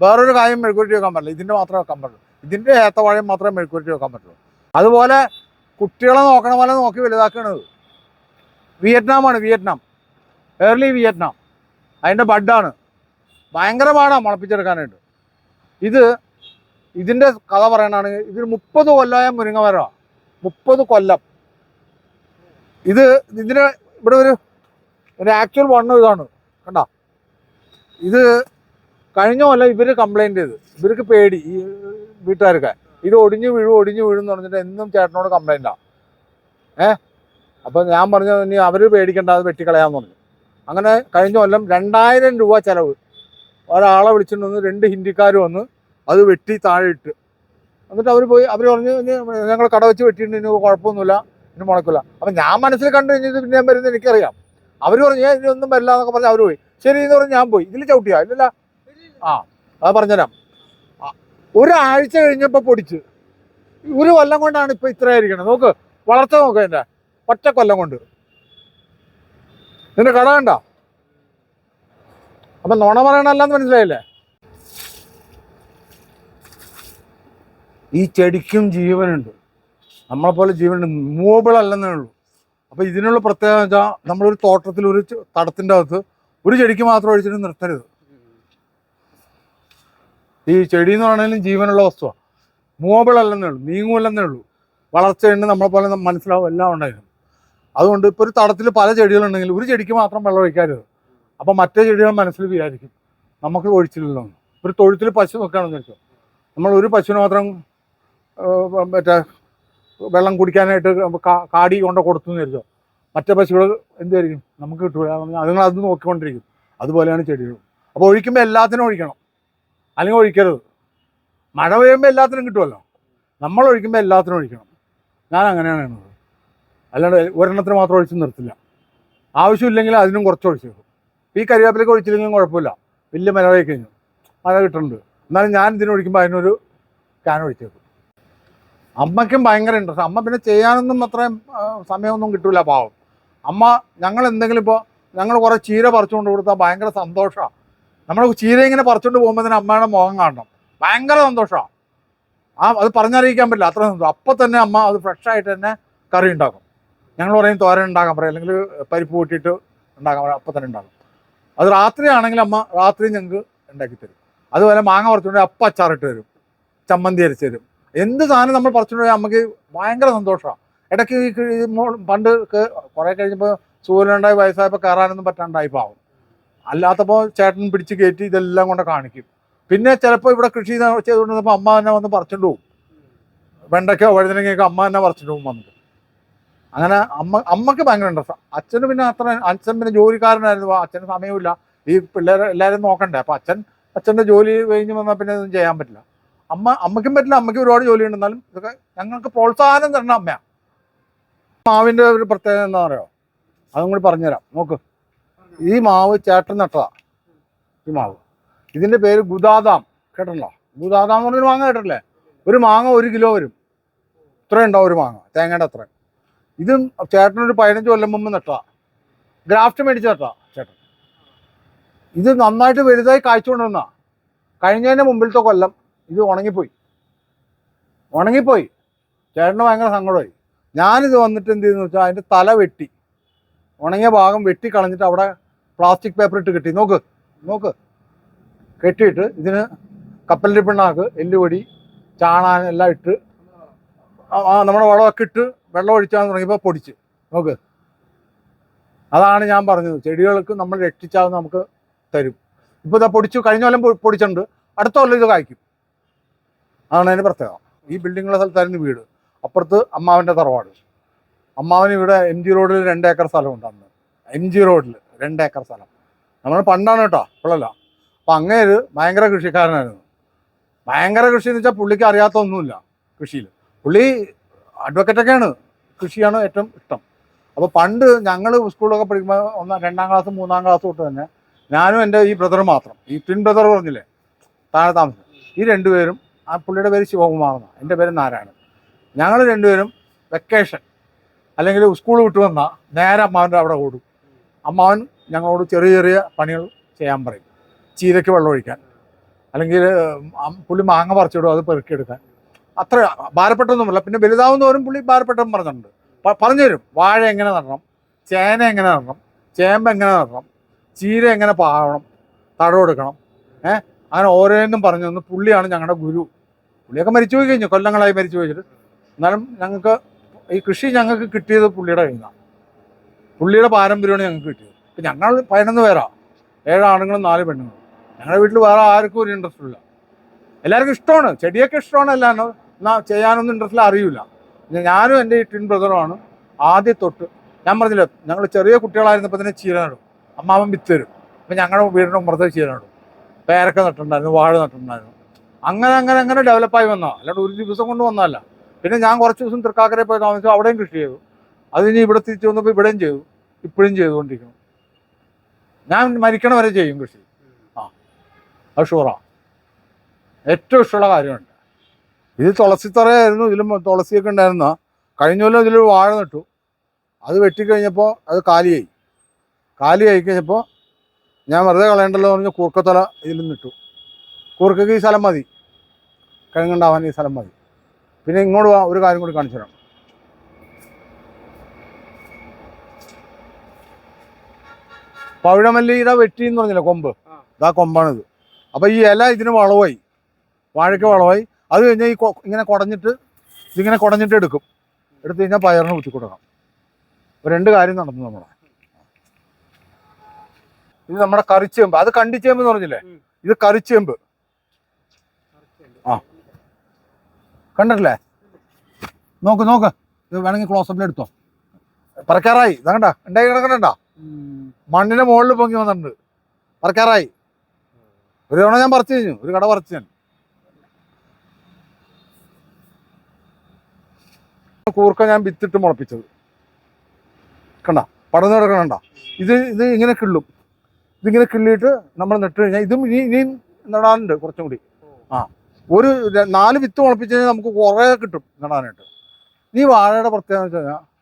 വേറൊരു കായം മെഴുക്കുരുട്ടി വെക്കാൻ പറ്റില്ല. ഇതിന്റെ മാത്രമേ വെക്കാൻ പറ്റുള്ളൂ. ഇതിന്റെ ഏത്തവാഴയും മാത്രമേ മെഴുക്കുരുട്ടി വെക്കാൻ പറ്റുള്ളൂ. അതുപോലെ കുട്ടികളെ നോക്കണ പോലെ നോക്കി വലുതാക്കണത്. വിയറ്റ്നാമാണ് വിയറ്റ്നാം. Early Vietnam. അതിന്റെ ബഡാണ്. ഭയങ്കര പാടാണ് മുളപ്പിച്ചെടുക്കാനായിട്ട്. ഇത് ഇതിന്റെ കഥ പറയണാണെങ്കിൽ ഇതിന് മുപ്പത് കൊല്ലമായ മുരിങ്ങ മരമാണ് മുപ്പത് കൊല്ലം. ഇത് ഇതിന് ഇവിടെ ഒരു ഒരു ആക്ച്വൽ വണ്ണം ഇതാണ്. കണ്ട? ഇത് കഴിഞ്ഞ കൊല്ലം ഇവർ കംപ്ലൈന്റ് ചെയ്ത്. ഇവർക്ക് പേടി ഈ വീട്ടുകാർക്ക്. ഇത് ഒടിഞ്ഞു വീഴും ഒടിഞ്ഞു വീഴും എന്ന് പറഞ്ഞിട്ട് എന്നും ചേട്ടനോട് കംപ്ലൈന്റാണ് ഏ? അപ്പോൾ ഞാൻ പറഞ്ഞു ഇനി അവർ പേടിക്കേണ്ട അത് വെട്ടിക്കളയാന്ന് പറഞ്ഞു. അങ്ങനെ കഴിഞ്ഞ കൊല്ലം രണ്ടായിരം രൂപ ചിലവ്. ഒരാളെ വിളിച്ചിട്ട് വന്ന് രണ്ട് ഹിന്ദിക്കാർ വന്ന് അത് വെട്ടി താഴെ ഇട്ട്. എന്നിട്ട് അവർ പോയി അവർ പറഞ്ഞു ഞങ്ങൾ കട വെച്ച് വെട്ടിയിട്ടുണ്ട് ഇനി കുഴപ്പമൊന്നുമില്ല ഇനി മുളക്കില്ല അപ്പം ഞാൻ മനസ്സിൽ കണ്ടു കഴിഞ്ഞത് പിന്നെ ഞാൻ വരുന്നത് എനിക്കറിയാം. അവർ പറഞ്ഞു ഇതിനൊന്നും വരില്ല എന്നൊക്കെ പറഞ്ഞ് അവർ പോയി. ശരി എന്ന് പറഞ്ഞ് ഞാൻ പോയി. ഇതിൽ ചവിട്ടിയാ? ഇല്ലല്ല. ആ അത് പറഞ്ഞുതരാം. ഒരാഴ്ച കഴിഞ്ഞപ്പോൾ പൊടിച്ച്. ഒരു കൊല്ലം കൊണ്ടാണ് ഇപ്പം ഇത്രയായിരിക്കണം. നോക്ക് വളർച്ച നോക്ക് എന്റെ ഒറ്റ കൊല്ലം കൊണ്ട്. നിന്റെ കട കണ്ട? അപ്പം നുണ പറയണല്ലെന്ന് മനസ്സിലായില്ലേ? ഈ ചെടിക്കും ജീവനുണ്ട്. നമ്മളെ പോലെ ജീവനുണ്ട്. മൂവബിൾ അല്ലെന്നേ ഉള്ളൂ. അപ്പോൾ ഇതിനുള്ള പ്രത്യേകത വെച്ചാൽ നമ്മളൊരു തോട്ടത്തിൽ ഒരു തടത്തിന്റെ അകത്ത് ഒരു ചെടിക്ക് മാത്രം ഒഴിച്ചിട്ട് നിർത്തരുത്. ഈ ചെടി എന്ന് പറഞ്ഞാലും ജീവനുള്ള വസ്തുവാണ് മൂവബിൾ അല്ലെന്നേ ഉള്ളൂ നീങ്ങുമല്ലെന്നേ ഉള്ളൂ. വളർച്ചയുണ്ട് നമ്മളെ പോലെ മനസ്സിലാവും എല്ലാം ഉണ്ടായിരുന്നു. അതുകൊണ്ട് ഇപ്പോൾ ഒരു തടത്തിൽ പല ചെടികളുണ്ടെങ്കിൽ ഒരു ചെടിക്ക് മാത്രം വെള്ളം ഒഴിക്കരുത് അപ്പോൾ മറ്റേ ചെടികൾ മനസ്സിൽ വിചാരിക്കും നമുക്ക് ഒഴിച്ചില്ലല്ലോ. ഒരു തൊഴുത്തിൽ പശു നോക്കുകയാണെന്ന് വെച്ചോ നമ്മൾ ഒരു പശുവിന് മാത്രം മറ്റേ വെള്ളം കുടിക്കാനായിട്ട് കാടി കൊണ്ട് കൊടുത്തു എന്ന് വെച്ചോ മറ്റേ പശുക്കൾ എന്തായിരിക്കും നമുക്ക് കിട്ടൂല. അതുങ്ങൾ അത് നോക്കിക്കൊണ്ടിരിക്കും. അതുപോലെയാണ് ചെടികൾ അപ്പോൾ ഒഴിക്കുമ്പോൾ എല്ലാത്തിനും ഒഴിക്കണം. അല്ലെങ്കിൽ ഒഴിക്കരുത്. മഴ പെയ്യുമ്പോൾ എല്ലാത്തിനും കിട്ടുമല്ലോ നമ്മൾ ഒഴിക്കുമ്പോൾ എല്ലാത്തിനും ഒഴിക്കണം. ഞാൻ അങ്ങനെയാണ് എണ്ണത് അല്ലാണ്ട് ഒരെണ്ണത്തിന് മാത്രം ഒഴിച്ച് നിർത്തില്ല. ആവശ്യമില്ലെങ്കിൽ അതിനും കുറച്ച് ഒഴിച്ച് വെക്കും ഈ കരിവേപ്പിലേക്ക് ഒഴിച്ചില്ലെങ്കിലും കുഴപ്പമില്ല. വലിയ മരമായി കഴിഞ്ഞു. മഴ കിട്ടുന്നുണ്ട് എന്നാലും ഞാൻ ഇതിന് ഒഴിക്കുമ്പോൾ അതിനൊരു ക്യാൻ ഒഴിച്ചു വെക്കും അമ്മയ്ക്കും ഭയങ്കര ഇൻട്രസ്റ്റ് അമ്മ പിന്നെ ചെയ്യാനൊന്നും അത്രയും സമയമൊന്നും കിട്ടില്ല പാവം. അമ്മ ഞങ്ങൾ എന്തെങ്കിലും ഇപ്പോൾ ഞങ്ങൾ കുറേ ചീര പറിച്ചുകൊണ്ട് കൊടുത്താൽ ഭയങ്കര സന്തോഷമാണ് നമ്മൾ ചീര ഇങ്ങനെ പറിച്ചുകൊണ്ട് പോകുമ്പോൾ തന്നെ അമ്മയുടെ മുഖം കാണണം. ഭയങ്കര സന്തോഷമാണ് ആ അത് പറഞ്ഞറിയിക്കാൻ പറ്റില്ല. അത്ര സന്തോഷം അപ്പം തന്നെ അമ്മ അത് ഫ്രഷായിട്ട് തന്നെ കറി ഉണ്ടാക്കും. ഞങ്ങൾ പറയും തോരൻ ഉണ്ടാക്കാൻ പറയും. അല്ലെങ്കിൽ പരിപ്പ് കൂട്ടിയിട്ട് ഉണ്ടാക്കാൻ പറയും. അപ്പം തന്നെ ഉണ്ടാക്കും. അത് രാത്രിയാണെങ്കിൽ അമ്മ രാത്രി ഞങ്ങൾക്ക് ഉണ്ടാക്കി തരും. അതുപോലെ മാങ്ങ പറിച്ചുകൊണ്ട് അപ്പം അച്ചാറിട്ട് തരും. ചമ്മന്തി അരച്ച് തരും. എന്ത് സാധനം നമ്മൾ പറിച്ചുകൊണ്ട് നമുക്ക് ഭയങ്കര സന്തോഷമാണ് ഇടയ്ക്ക് ഈ പണ്ട് കുറേ കഴിഞ്ഞപ്പോൾ സൂര്യനുണ്ടായി വയസ്സായപ്പോൾ കയറാനൊന്നും പറ്റാണ്ടായി പാവും. അല്ലാത്തപ്പോൾ ചേട്ടൻ പിടിച്ച് കയറ്റി ഇതെല്ലാം കൊണ്ട് കാണിക്കും. പിന്നെ ചിലപ്പോൾ ഇവിടെ കൃഷി ചെയ്ത- ചെയ്തുകൊണ്ടിരുന്നപ്പോൾ അമ്മ തന്നെ വന്ന് പറിച്ചിട്ട് പോകും വെണ്ടയ്ക്കോ വഴുതനങ്ങയൊക്കെ അമ്മ തന്നെ പറിച്ചിട്ട് പോകും വന്നിട്ട്. അങ്ങനെ അമ്മ അമ്മയ്ക്ക് ഭയങ്കര ഇൻട്രസ്റ്റ് അച്ഛന് പിന്നെ അത്ര അച്ഛൻ പിന്നെ ജോലിക്കാരനായിരുന്നു. അച്ഛന് സമയമില്ല ഈ പിള്ളേരെ എല്ലാവരും നോക്കണ്ടേ. അപ്പം അച്ഛൻ അച്ഛന്റെ ജോലി കഴിഞ്ഞ് വന്നാൽ പിന്നെ ഒന്നും ചെയ്യാൻ പറ്റില്ല. അമ്മ അമ്മയ്ക്കും പറ്റില്ല. അമ്മയ്ക്ക് ഒരുപാട് ജോലി ഉണ്ടെന്നാലും ഇതൊക്കെ ഞങ്ങൾക്ക് പ്രോത്സാഹനം തരണം അമ്മയാണ് മാവിന്റെ ഒരു പ്രത്യേകത എന്താ പറയുക അതും കൂടി പറഞ്ഞുതരാം. നോക്ക്. ഈ മാവ് ചേട്ടൻ നട്ടതാ. ഈ മാവ്. ഇതിന്റെ പേര് ഗുദാദാം. കേട്ടല്ലോ ഗുദാദാം എന്ന് പറഞ്ഞൊരു മാങ്ങ കേട്ടിട്ടില്ലേ? ഒരു മാങ്ങ ഒരു കിലോ വരും. ഇത്രയും ഉണ്ടാവും ഒരു മാങ്ങ. തേങ്ങയുടെ അത്ര ഇതും ചേട്ടനൊരു പതിനഞ്ച് കൊല്ലം മുമ്പ് നട്ടതാ. ഗ്രാഫ്റ്റ് മേടിച്ച് നട്ടതാ ചേട്ടൻ. ഇത് നന്നായിട്ട് വലുതായി കായ്ച്ചുകൊണ്ടുവന്നാ കഴിഞ്ഞതിന്റെ മുമ്പിലത്തെ കൊല്ലം ഇത് ഉണങ്ങിപ്പോയി. ഉണങ്ങിപ്പോയി. ചേട്ടന് ഭയങ്കര സങ്കടമായി. ഞാനിത് വന്നിട്ട് എന്ത് ചെയ്യുന്നു വെച്ചാൽ അതിന്റെ തല വെട്ടി. ഉണങ്ങിയ ഭാഗം വെട്ടി കളഞ്ഞിട്ട് അവിടെ പ്ലാസ്റ്റിക് പേപ്പർ ഇട്ട് കെട്ടി. നോക്ക് നോക്ക്. കെട്ടിയിട്ട് ഇതിന് കപ്പലിന്റെ പിണ്ണാക്ക് എല്ലുപൊടി ചാണാൻ എല്ലാം ഇട്ട് ആ നമ്മുടെ വളമൊക്കെ ഇട്ട് വെള്ളം ഒഴിച്ചാൽ തുടങ്ങിയപ്പോൾ പൊടിച്ച്. നോക്ക്. അതാണ് ഞാൻ പറഞ്ഞത്. ചെടികൾക്ക് നമ്മൾ രക്ഷിച്ചാൽ നമുക്ക് തരും. ഇപ്പോൾ ഇതാ പൊടിച്ചു കഴിഞ്ഞ കൊല്ലം പൊടിച്ചിട്ടുണ്ട്. അടുത്ത കൊല്ലം ഇത് കായ്ക്കും. അതാണ് അതിന്റെ പ്രത്യേകത. ഈ ബിൽഡിങ്ങുള്ള സ്ഥലത്തായിരുന്നു വീട്. അപ്പുറത്ത് അമ്മാവന്റെ തറവാട്. അമ്മാവന് ഇവിടെ എം ജി റോഡിൽ രണ്ട് ഏക്കർ സ്ഥലമുണ്ട് അന്ന്. എം ജി റോഡിൽ രണ്ട് ഏക്കർ സ്ഥലം. നമ്മൾ പണ്ടാണ് കേട്ടോ ഇപ്പോഴല്ല. അപ്പം അങ്ങേര് ഭയങ്കര കൃഷിക്കാരനായിരുന്നു. ഭയങ്കര കൃഷി എന്ന് വെച്ചാൽ പുള്ളിക്ക് അറിയാത്ത ഒന്നുമില്ല കൃഷിയിൽ പുള്ളി അഡ്വക്കറ്റൊക്കെയാണ് കൃഷിയാണ് ഏറ്റവും ഇഷ്ടം. അപ്പോൾ പണ്ട് ഞങ്ങൾ സ്കൂളിലൊക്കെ പഠിക്കുമ്പോൾ ഒന്നാം രണ്ടാം ക്ലാസ് മൂന്നാം ക്ലാസ് തൊട്ട് തന്നെ ഞാനും എന്റെ ഈ ബ്രദർ മാത്രം ഈ ട്വിൻ ബ്രദർ പറഞ്ഞില്ലേ താഴെ താമസം. ഈ രണ്ടുപേരും ആ പുള്ളിയുടെ പേര് ശിവകുമാറെന്നാണ് എന്റെ പേര് നാരായണൻ. ഞങ്ങൾ രണ്ടുപേരും വെക്കേഷൻ അല്ലെങ്കിൽ സ്കൂൾ വിട്ട് വന്നാൽ നേരെ അമ്മാവന്റെ അവിടെ ഓടും. അമ്മാവൻ ഞങ്ങളോട് ചെറിയ ചെറിയ പണികൾ ചെയ്യാൻ പറയും. ചീരയ്ക്ക് വെള്ളം ഒഴിക്കാൻ. അല്ലെങ്കിൽ പുളി പുള്ളി മാങ്ങ പറിച്ചിടും അത് പെറുക്കിയെടുക്കാൻ. അത്ര ഭാരപ്പെട്ടൊന്നുമില്ല. പിന്നെ വലുതാവുന്നവരും പുള്ളി ഭാരപ്പെട്ടെന്ന് പറഞ്ഞിട്ടുണ്ട്. പറഞ്ഞു തരും വാഴ എങ്ങനെ നടണം? ചേന എങ്ങനെ നടണം? ചേമ്പ് എങ്ങനെ നടണം? ചീര എങ്ങനെ പാകണം? തടവെടുക്കണം ഏഹ് അങ്ങനെ ഓരോന്നും പറഞ്ഞു തന്നു പുള്ളിയാണ് ഞങ്ങളുടെ ഗുരു. പുള്ളിയൊക്കെ മരിച്ചു പോയി കഴിഞ്ഞു. കൊല്ലങ്ങളായി മരിച്ചു പോയിട്ട് എന്നാലും ഞങ്ങൾക്ക് ഈ കൃഷി ഞങ്ങൾക്ക് കിട്ടിയത് പുള്ളിയുടെ കയ്യിൽ പുള്ളിയുടെ പാരമ്പര്യമാണ് ഞങ്ങൾക്ക് കിട്ടിയത്. ഇപ്പം ഞങ്ങൾ പതിനൊന്ന് പേരാ. ഏഴ് ആണുങ്ങളും നാല് പെണ്ണുങ്ങളും. ഞങ്ങളുടെ വീട്ടിൽ വേറെ ആർക്കും ഒരു ഇൻട്രസ്റ്റ് ഇല്ല. എല്ലാവർക്കും ഇഷ്ടമാണ്. ചെടിയൊക്കെ ഇഷ്ടമാണ്. അല്ലാണ്ട് എന്നാൽ ചെയ്യാനൊന്നും ഇൻട്രസ്റ്റിൽ അറിയില്ല ഞാനും എന്റെ ഈ ട്വിൻ ബ്രദറുമാണ് ആദ്യം തൊട്ട് ഞാൻ പറഞ്ഞില്ല ഞങ്ങൾ ചെറിയ കുട്ടികളായിരുന്നപ്പോൾ തന്നെ ചീര നടും. അമ്മാവൻ വിത്ത് തരും. അപ്പം ഞങ്ങളുടെ വീടിന്റെ പുറത്ത് ചീര നടും. പേരക്ക നട്ടിട്ടുണ്ടായിരുന്നു വാഴ നട്ടിട്ടുണ്ടായിരുന്നു. അങ്ങനെ അങ്ങനെ അങ്ങനെ ഡെവലപ്പായി വന്നോ അല്ലാണ്ട് ഒരു ദിവസം കൊണ്ട് വന്നതല്ല. പിന്നെ ഞാൻ കുറച്ച് ദിവസം തൃക്കാക്കരയിൽ പോയി താമസിച്ചു അവിടെയും കൃഷി ചെയ്തു. അത് ഇനി ഇവിടെ തിരിച്ചു വന്നപ്പോൾ ഇവിടെയും ചെയ്തു. ഇപ്പോഴും ചെയ്തുകൊണ്ടിരിക്കണം. ഞാൻ മരിക്കണ വരെ ചെയ്യും കൃഷി. ആ അത് ഷുറാ ഏറ്റവും ഇഷ്ടമുള്ള കാര്യമുണ്ട്. ഇത് തുളസിത്തറയായിരുന്നു ഇതിലും തുളസിയൊക്കെ ഉണ്ടായിരുന്ന. കഴിഞ്ഞ കൊല്ലം ഇതിൽ വാഴ നട്ടു. അത് വെട്ടിക്കഴിഞ്ഞപ്പോൾ അത് കാലിയായി. കാലിയായി കഴിഞ്ഞപ്പോൾ ഞാൻ വെറുതെ കളയണ്ടല്ലോ എന്ന് കൂർക്കത്തല ഇതിൽ നിട്ടു. കൂർക്കയ്ക്ക് ഈ സ്ഥലം മതി. കിഴങ്ങുണ്ടാവാൻ ഈ സ്ഥലം മതി. പിന്നെ ഇങ്ങോട്ട് ഒരു കാര്യം കൂടി കാണിച്ചു തരാം. പവിഴമല്ലിയുടെ വെട്ടി എന്ന് പറഞ്ഞില്ല കൊമ്പ്. ഇതാ കൊമ്പാണിത്. അപ്പൊ ഈ ഇല ഇതിന് വളവായി വാഴയ്ക്ക് വളവായി അത് കഴിഞ്ഞാൽ ഈ ഇങ്ങനെ കുടഞ്ഞിട്ട് ഇതിങ്ങനെ കുടഞ്ഞിട്ട് എടുക്കും. എടുത്തു കഴിഞ്ഞാൽ പയറിന് കുത്തി കൊടുക്കാം അപ്പോൾ രണ്ട് കാര്യം നടന്നു നമ്മളെ. ഇത് നമ്മുടെ കറിച്ചേമ്പ്. അത് കണ്ടിച്ചേമ്പ് എന്ന് പറഞ്ഞില്ലേ. ഇത് കറിച്ചേമ്പ്. ആ. കണ്ടിട്ടില്ലേ? നോക്ക് നോക്ക്. ഇത് വേണമെങ്കിൽ ക്ലോസപ്പിൽ എടുത്തോ. പറക്കാറായി. ഇതാ ഉണ്ടായി കിടക്കണ്ട മണ്ണിന്റെ മുകളിൽ പൊങ്ങി വന്നിട്ടുണ്ട്. പറക്കാറായി. ഒരു തവണ ഞാൻ പറിച്ചു കഴിഞ്ഞു. ഒരു കട പറിച്ചു ഞാൻ. കൂർക്ക ഞാൻ വിത്തിട്ട് മുളപ്പിച്ചത്. കണ്ട? പടന്ന് കിടക്കണണ്ട ഇത് ഇത് ഇങ്ങനെ കിള്ളും. ഇതിങ്ങനെ കിള്ളിയിട്ട് നമ്മൾ നട്ട് കഴിഞ്ഞാൽ ഇതും ഇനി ഇനിയും നടാനുണ്ട് കുറച്ചും കൂടി. ആ. ഒരു നാല് വിത്ത് മുളപ്പിച്ച് കഴിഞ്ഞാൽ നമുക്ക് കുറേ കിട്ടും നടാനായിട്ട്. ഈ വാഴയുടെ പ്രത്യേകത എന്ന് വെച്ച് കഴിഞ്ഞാൽ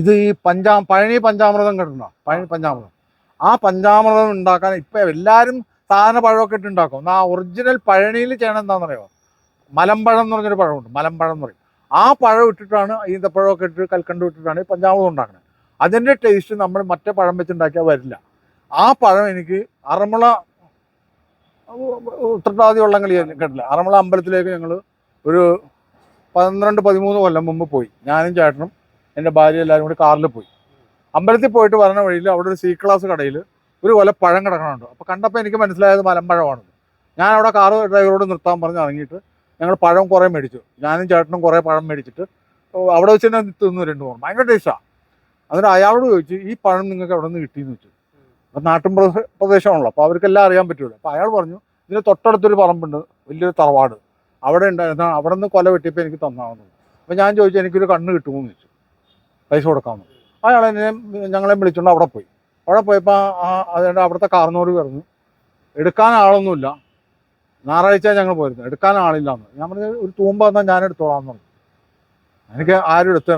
ഇത് ഈ പഞ്ചാ പഴനി പഞ്ചാമൃതം കേട്ടിട്ടുണ്ടോ പഴനി പഞ്ചാമൃതം. ആ പഞ്ചാമൃതം ഉണ്ടാക്കാൻ ഇപ്പം എല്ലാവരും സാധാരണ പഴമൊക്കെ ഇട്ട് ഉണ്ടാക്കും. എന്നാൽ ആ ഒറിജിനൽ പഴനിയിൽ ചെയ്യണം എന്താണെന്നറിയോ? മലമ്പഴം എന്ന് പറഞ്ഞൊരു പഴമുണ്ട്. മലമ്പഴം എന്ന് പറയും. ആ പഴം ഇട്ടിട്ടാണ് ഈന്തപ്പഴമൊക്കെ ഇട്ട് കൽക്കണ്ട് ഇട്ടിട്ടാണ് ഈ പഞ്ചാമൃതം ഉണ്ടാക്കുന്നത് അതിന്റെ ടേസ്റ്റ് നമ്മൾ മറ്റേ പഴം വെച്ചുണ്ടാക്കിയാൽ വരില്ല. ആ പഴം എനിക്ക് അറമുള ഉത്രട്ടാതി വള്ളംകളി കേട്ടില്ല അറമുള അമ്പലത്തിലേക്ക് ഞങ്ങൾ ഒരു പന്ത്രണ്ട് പതിമൂന്ന് കൊല്ലം മുമ്പ് പോയി. ഞാനും ചേട്ടനും എന്റെ ഭാര്യ എല്ലാവരും കൂടി കാറിൽ പോയി. അമ്പലത്തിൽ പോയിട്ട് വരുന്ന വഴിയിൽ അവിടെ ഒരു സി ക്ലാസ് കടയിൽ ഒരു കൊല പഴം കിടക്കണുണ്ട്. അപ്പോൾ കണ്ടപ്പോൾ എനിക്ക് മനസ്സിലായത് മലമ്പഴമാണെന്ന് ഞാൻ അവിടെ കാറ് ഡ്രൈവറോട് നിർത്താൻ പറഞ്ഞ് ഇറങ്ങിയിട്ട് ഞങ്ങൾ പഴം കുറേ മേടിച്ചു. ഞാനും ചേട്ടനും കുറേ പഴം മേടിച്ചിട്ട് അവിടെ വെച്ച് തന്നെ തിന്നു രണ്ട് മൂന്ന്. ഭയങ്കര ടേസ്റ്റാണ് അതിന് അയാളോട് ചോദിച്ചു ഈ പഴം നിങ്ങൾക്ക് എവിടെ നിന്ന് കിട്ടിയെന്ന് വെച്ചു അപ്പം നാട്ടിൻ പ്രദേ- പ്രദേശമാണല്ലോ. അപ്പോൾ അവർക്കെല്ലാം അറിയാൻ പറ്റുമല്ലോ അപ്പോൾ അയാൾ പറഞ്ഞു ഇതിന് തൊട്ടടുത്തൊരു പറമ്പുണ്ട്. വലിയൊരു തറവാട്. അവിടെ ഉണ്ടായിരുന്ന അവിടെ നിന്ന് കൊല വെട്ടിയപ്പോൾ എനിക്ക് തന്നാവുന്നു അപ്പോൾ ഞാൻ ചോദിച്ചു എനിക്കൊരു കണ്ണ് കിട്ടുമോ? എന്ന് ചോദിച്ചു. പൈസ കൊടുക്കാമെന്ന് അയാൾ എന്നെ ഞങ്ങളെ വിളിച്ചുകൊണ്ട് അവിടെ പോയി. അവിടെ പോയപ്പോൾ ആ അതിന്റെ അവിടുത്തെ കാർന്നോട് പറഞ്ഞു എടുക്കാൻ ആളൊന്നുമില്ല. ഞായറാഴ്ച ഞങ്ങൾ പോയിരുന്നു. എടുക്കാൻ ആളില്ലാന്ന്. ഞാൻ പറഞ്ഞു ഒരു തൂമ്പ എന്നാൽ ഞാൻ എടുത്തോളാം എന്നു എനിക്ക് ആരും എടുത്തു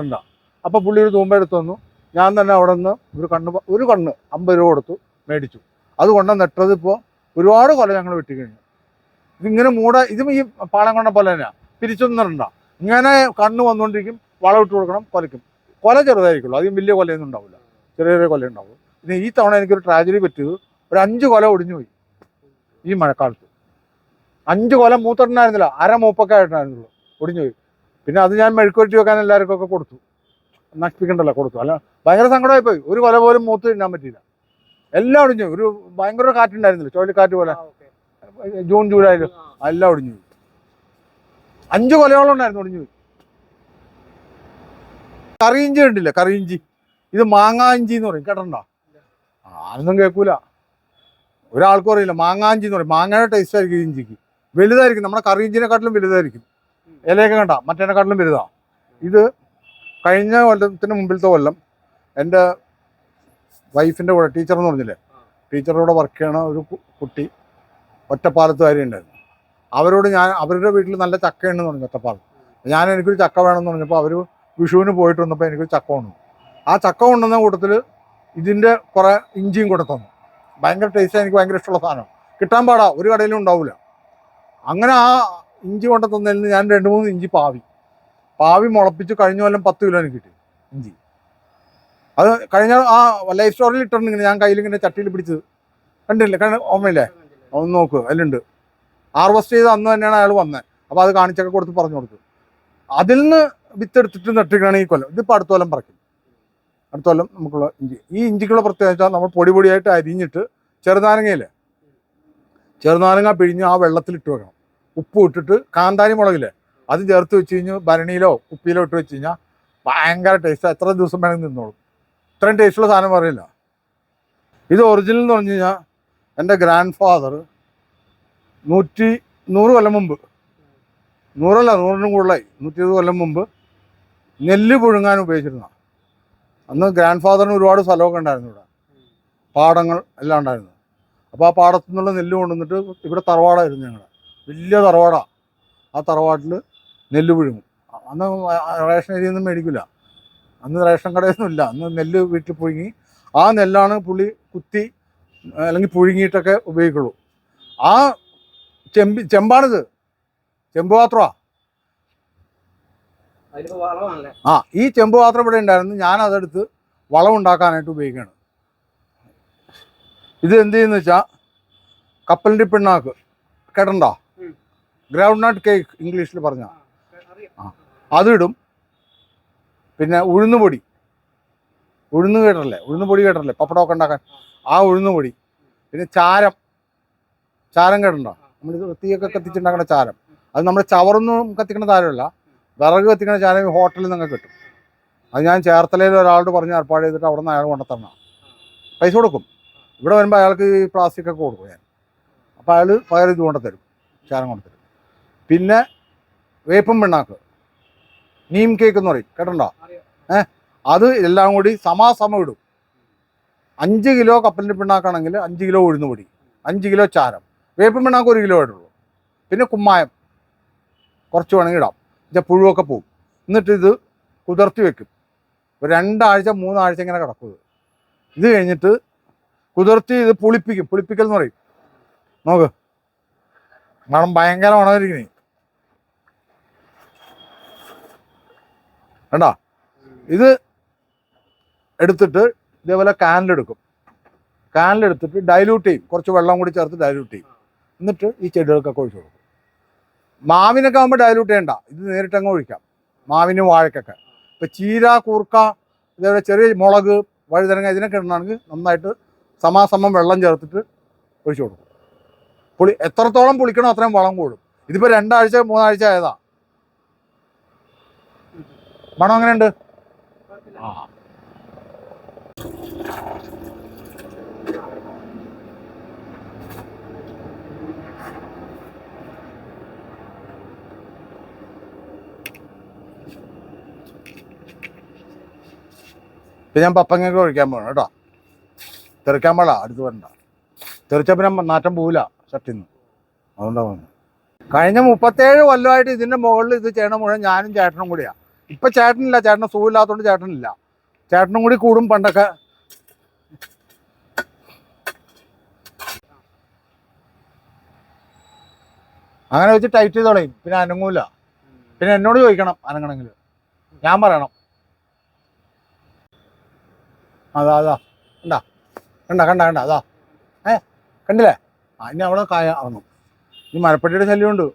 അപ്പോൾ പുള്ളി ഒരു തൂമ്പ എടുത്തു തന്നു. ഞാൻ തന്നെ അവിടെ നിന്ന് ഒരു കണ്ണ് ഒരു കണ്ണ് അമ്പത് രൂപ കൊടുത്തു മേടിച്ചു. അതുകൊണ്ട് നെട്ടത് ഇപ്പോൾ ഒരുപാട് കൊല ഞങ്ങൾ വെട്ടി കഴിഞ്ഞു ഇതിങ്ങനെ മൂട ഇതും ഈ പാളം കൊണ്ട പോലെ തന്നെയാണ് പിരിച്ചൊന്നും ഇങ്ങനെ കണ്ണ് വന്നുകൊണ്ടിരിക്കും വളം ഇട്ട് കൊടുക്കണം കൊലയ്ക്കും. കൊല ചെറുതായിരിക്കുള്ളൂ. അധികം വലിയ കൊലയൊന്നും ഉണ്ടാവില്ല. ചെറിയ ചെറിയ കൊല ഉണ്ടാവും പിന്നെ ഈ തവണ എനിക്കൊരു ട്രാജഡി പറ്റിയത് ഒരു അഞ്ച് കൊല ഒടിഞ്ഞു പോയി ഈ മഴക്കാലത്ത്. അഞ്ച് കൊല മൂത്തെണ്ണായിരുന്നില്ല അര മൂപ്പൊക്കെ ആയിട്ടുണ്ടായിരുന്നുള്ളൂ ഒടിഞ്ഞു പോയി. പിന്നെ അത് ഞാൻ മെഴുക്കുവരട്ടി വെക്കാൻ എല്ലാവർക്കും ഒക്കെ കൊടുത്തു. നശിപ്പിക്കണ്ടല്ലോ കൊടുത്തു. അല്ല ഭയങ്കര സങ്കടമായി പോയി ഒരു കൊല പോലും മൂത്ത് തിന്നാൻ പറ്റിയില്ല. എല്ലാം ഒടിഞ്ഞു. ഒരു ഭയങ്കര കാറ്റുണ്ടായിരുന്നില്ല ചുഴലിക്കാറ്റ് പോലെ. ജൂൺ ജൂലൈയിൽ എല്ലാം ഒടിഞ്ഞു പോയി. അഞ്ച് കൊലയോളം ഉണ്ടായിരുന്നു ഒടിഞ്ഞു പോയി. കറിയിഞ്ചി ഉണ്ടല്ലേ കറിയിഞ്ചി ഇത് മാങ്ങാഞ്ചി എന്ന് പറയും. കേട്ടിട്ടുണ്ടോ? ആരൊന്നും കേൾക്കൂല. ഒരാൾക്കും അറിയില്ല. മാങ്ങാഞ്ചി എന്ന് പറയും. മാങ്ങയുടെ ടേസ്റ്റ് ആയിരിക്കും ഇഞ്ചിക്ക്. വലുതായിരിക്കും. നമ്മുടെ കറിയിഞ്ചിനെക്കാട്ടിലും വലുതായിരിക്കും. ഇലയൊക്കെ കണ്ട? മറ്റേനെക്കാട്ടിലും വലുതാ? ഇത് കഴിഞ്ഞ കൊല്ലത്തിന് മുമ്പിലത്തെ കൊല്ലം എന്റെ വൈഫിന്റെ കൂടെ ടീച്ചർ എന്ന് പറഞ്ഞില്ലേ? ടീച്ചറുടെ കൂടെ വർക്ക് ചെയ്യണ ഒരു കുട്ടി ഒറ്റപ്പാലത്തുകാരി ഉണ്ടായിരുന്നു. അവരോട് ഞാൻ അവരുടെ വീട്ടിൽ നല്ല ചക്കയുണ്ടെന്ന് പറഞ്ഞു ഒറ്റപ്പാലം ഞാൻ എനിക്കൊരു ചക്ക വേണമെന്ന് പറഞ്ഞപ്പോൾ അവർ വിഷുവിന് പോയിട്ട് വന്നപ്പോൾ എനിക്ക് ചക്ക കൊണ്ടു ആ ചക്ക കൊണ്ടുവന്ന കൂട്ടത്തിൽ ഇതിന്റെ കുറേ ഇഞ്ചിയും കൂടെ തന്നു. ഭയങ്കര ടേസ്റ്റ് എനിക്ക് ഭയങ്കര ഇഷ്ടമുള്ള സാധനം. കിട്ടാൻ പാടാ ഒരു കടയിലും ഉണ്ടാവില്ല അങ്ങനെ ആ ഇഞ്ചി കൊണ്ട തന്നതിൽ നിന്ന് ഞാൻ രണ്ട് മൂന്ന് ഇഞ്ചി പാവി. പാവി മുളപ്പിച്ച് കഴിഞ്ഞ കൊല്ലം പത്ത് കിലോ എനിക്ക് കിട്ടി ഇഞ്ചി. അത് കഴിഞ്ഞ ആ ലൈഫ് സ്റ്റോറിൽ ഇട്ടിട്ടുണ്ട് ഞാൻ കയ്യിൽ ഇങ്ങനെ ചട്ടിയിൽ പിടിച്ചത് കണ്ടില്ലേ? കണ്ട ഓമ്മയില്ലേ ഒന്ന് നോക്ക് അതിലുണ്ട്. ഹാർവസ്റ്റ് ചെയ്ത് അന്ന് തന്നെയാണ് അയാൾ വന്നത് അപ്പോൾ അത് കാണിച്ചൊക്കെ കൊടുത്ത് പറഞ്ഞു കൊടുത്തു. അതിൽ നിന്ന് വിത്തെടുത്തിട്ട് നട്ടിട്ടാണ് ഈ കൊല്ലം. ഇതിപ്പോൾ അടുത്ത കൊല്ലം പറക്കും. അടുത്ത കൊല്ലം നമുക്കുള്ള ഇഞ്ചി. ഈ ഇഞ്ചിക്കുള്ള പ്രത്യേകത വെച്ചാൽ നമ്മൾ പൊടി പൊടിയായിട്ട് അരിഞ്ഞിട്ട് ചെറുനാരങ്ങയില്ലേ? ചെറുനാരങ്ങ പിഴിഞ്ഞ് ആ വെള്ളത്തിലിട്ട് വെക്കണം. ഉപ്പ് ഇട്ടിട്ട് കാന്താരി മുളകില്ലേ? അത് ചേർത്ത് വെച്ച് കഴിഞ്ഞാൽ ഭരണിയിലോ കുപ്പിയിലോ ഇട്ട് വെച്ച് കഴിഞ്ഞാൽ ഭയങ്കര ടേസ്റ്റ് എത്ര ദിവസം വേണമെങ്കിൽ നിന്നോളും. ഇത്രയും ടേസ്റ്റുള്ള സാധനം പറയില്ല ഇത് ഒറിജിനൽ എന്ന് പറഞ്ഞു കഴിഞ്ഞാൽ എന്റെ ഗ്രാൻഡ് ഫാദർ നൂറ്റി നൂറ് കൊല്ലം മുമ്പ്. നൂറല്ല നൂറിനും കൂടുതലായി. നൂറ്റി ഇരുപത് കൊല്ലം മുമ്പ് നെല്ല് പുഴുങ്ങാൻ ഉപയോഗിച്ചിരുന്ന. അന്ന് ഗ്രാൻഡ് ഫാദറിന് ഒരുപാട് സ്ഥലമൊക്കെ ഉണ്ടായിരുന്നു ഇവിടെ. പാടങ്ങൾ എല്ലാം ഉണ്ടായിരുന്നു. അപ്പോൾ ആ പാടത്തു നിന്നുള്ള നെല്ല് കൊണ്ടുവന്നിട്ട് ഇവിടെ തറവാടായിരുന്നു ഞങ്ങൾ വലിയ തറവാടാ. ആ തറവാട്ടിൽ നെല്ല് പുഴുങ്ങും. അന്ന് റേഷൻ അരിയൊന്നും മേടിക്കില്ല അന്ന് റേഷൻ കടയൊന്നും ഇല്ല. അന്ന് നെല്ല് വീട്ടിൽ പുഴുങ്ങി. ആ നെല്ലാണ് പുളി കുത്തി അല്ലെങ്കിൽ പുഴുങ്ങിയിട്ടൊക്കെ ഉപയോഗിക്കുള്ളൂ. ആ ചെമ്പി ചെമ്പാണിത്. ചെമ്പ് പാത്രമാണ് ആ ഈ ചെമ്പ് പാത്രം ഇവിടെ ഉണ്ടായിരുന്നു. ഞാൻ അതെടുത്ത് വളം ഉണ്ടാക്കാനായിട്ട് ഉപയോഗിക്കുകയാണ്. ഇത് എന്ത് ചെയ്യുന്ന വെച്ചാൽ കപ്പലിന്റെ പിണ്ണാക്ക്. കേട്ടണ്ട ഗ്രൗണ്ട് നട്ട് കേക്ക് ഇംഗ്ലീഷിൽ പറഞ്ഞ ആ, അതിടും. പിന്നെ ഉഴുന്നുപൊടി. ഉഴുന്ന് കേട്ടല്ലേ ഉഴുന്നുപൊടി കേട്ടല്ലേ പപ്പടമൊക്കെ ഉണ്ടാക്കാൻ. ആ ഉഴുന്നുപൊടി. പിന്നെ ചാരം. ചാരം കേട്ടണ്ട നമ്മൾ തീയൊക്കെ കത്തിച്ചുണ്ടാക്കുന്ന ചാരം. അത് നമ്മുടെ ചവറൊന്നും കത്തിക്കുന്ന ചാരമല്ല. വിറക് കത്തിക്കണ ചാനൽ ഹോട്ടലിൽ നിന്നൊക്കെ കിട്ടും. അത് ഞാൻ ചേർത്തലയിൽ ഒരാളോട് പറഞ്ഞ് ഏർപ്പാട് ചെയ്തിട്ട് അവിടെ നിന്ന് അയാൾ കൊണ്ടുത്തരണം. പൈസ കൊടുക്കും. ഇവിടെ വരുമ്പോൾ അയാൾക്ക് ഈ പ്ലാസ്റ്റിക് ഒക്കെ കൊടുക്കും ഞാൻ. അപ്പോൾ അയാൾ പകരം ഇത് കൊണ്ടുത്തരും ചാരം കൊണ്ടുത്തരും പിന്നെ വേപ്പും പിണ്ണാക്ക്. നീം കേക്ക് എന്ന് പറയും. കേട്ടോ ഏഹ് അത് എല്ലാം കൂടി സമാസമം ഇടും. അഞ്ച് കിലോ കപ്പലിന്റെ പിണ്ണാക്കാണെങ്കിൽ അഞ്ച് കിലോ ഉഴുന്ന് പൊടി അഞ്ച് കിലോ ചാരം. വേപ്പും പിണ്ണാക്ക് ഒരു കിലോ ആയിട്ടുള്ളൂ പിന്നെ കുമ്മായം. കുറച്ച് വേണമെങ്കിൽ ഇടാം. എന്നുവെച്ചാൽ പുഴുവൊക്കെ പോവും. എന്നിട്ട് ഇത് കുതിർത്തി വെക്കും. ഒരു രണ്ടാഴ്ച മൂന്നാഴ്ച ഇങ്ങനെ കിടക്കും ഇത്. കഴിഞ്ഞിട്ട് കുതിർത്തി ഇത് പുളിപ്പിക്കും. പുളിപ്പിക്കൽ എന്ന് പറയും. നോക്ക്. മണം ഭയങ്കര മണമായിരിക്കണേ. കണ്ടോ? ഇത് എടുത്തിട്ട് ഇതേപോലെ കാനിലെടുക്കും. കാനിലെടുത്തിട്ട് ഡൈല്യൂട്ട് ചെയ്യും. കുറച്ച് വെള്ളം കൂടി ചേർത്ത് ഡൈല്യൂട്ട് ചെയ്യും. എന്നിട്ട് ഈ ചെടികൾക്കൊക്കെ ഒഴിച്ചു കൊടുക്കും. മാവിനൊക്കെ ആകുമ്പോൾ ഡയലൂട്ട് ചെയ്യണ്ട. ഇത് നേരിട്ടങ്ങ് ഒഴിക്കാം. മാവിനും വാഴക്കൊക്കെ. ഇപ്പോൾ ചീര കൂർക്ക ഇതേപോലെ ചെറിയ മുളക് വഴുതനങ്ങ ഇതിനൊക്കെ ഇടണമെങ്കിൽ നന്നായിട്ട് സമാസമം വെള്ളം ചേർത്തിട്ട് ഒഴിച്ചു കൊടുക്കും. പുളി എത്രത്തോളം പുളിക്കണോ അത്രയും വളം കൂടും. ഇതിപ്പോൾ രണ്ടാഴ്ച മൂന്നാഴ്ച ആയതാ. മണം എങ്ങനെയുണ്ട്? ആ. ഇപ്പം ഞാൻ പപ്പങ്ങയൊക്കെ ഒഴിക്കാൻ പോകണം കേട്ടോ. തെറിക്കാൻ പാടാ അടുത്ത് വരണ്ട. തെറിച്ച പിന്നെ നാറ്റം പോവില്ല ഷർട്ടിൽ നിന്ന് അതുകൊണ്ടാണ് കഴിഞ്ഞ മുപ്പത്തേഴ് കൊല്ലമായിട്ട് ഇതിന്റെ മുകളിൽ ഇത് ചെയ്യണ മുഴുവൻ ഞാനും ചേട്ടനും കൂടിയാണ് ഇപ്പം ചേട്ടനില്ല ചേട്ടന് സൂവില്ലാത്തതുകൊണ്ട് ചേട്ടനില്ല. ചേട്ടനും കൂടി കൂടും പണ്ടൊക്കെ. അങ്ങനെ വെച്ച് ടൈറ്റ് ചെയ്ത് തുടങ്ങി പിന്നെ അനങ്ങൂല. പിന്നെ എന്നോട് ചോദിക്കണം അനങ്ങണമെങ്കിൽ ഞാൻ പറയണം അതാ അതാ. കണ്ടാ? കണ്ട കണ്ട കണ്ട. അതാ. ഏ? കണ്ടില്ലേ? ഇനി അവിടെ കായ ഇറങ്ങും ഈ മരപ്പട്ടിയുടെ ശല്യമുണ്ട്.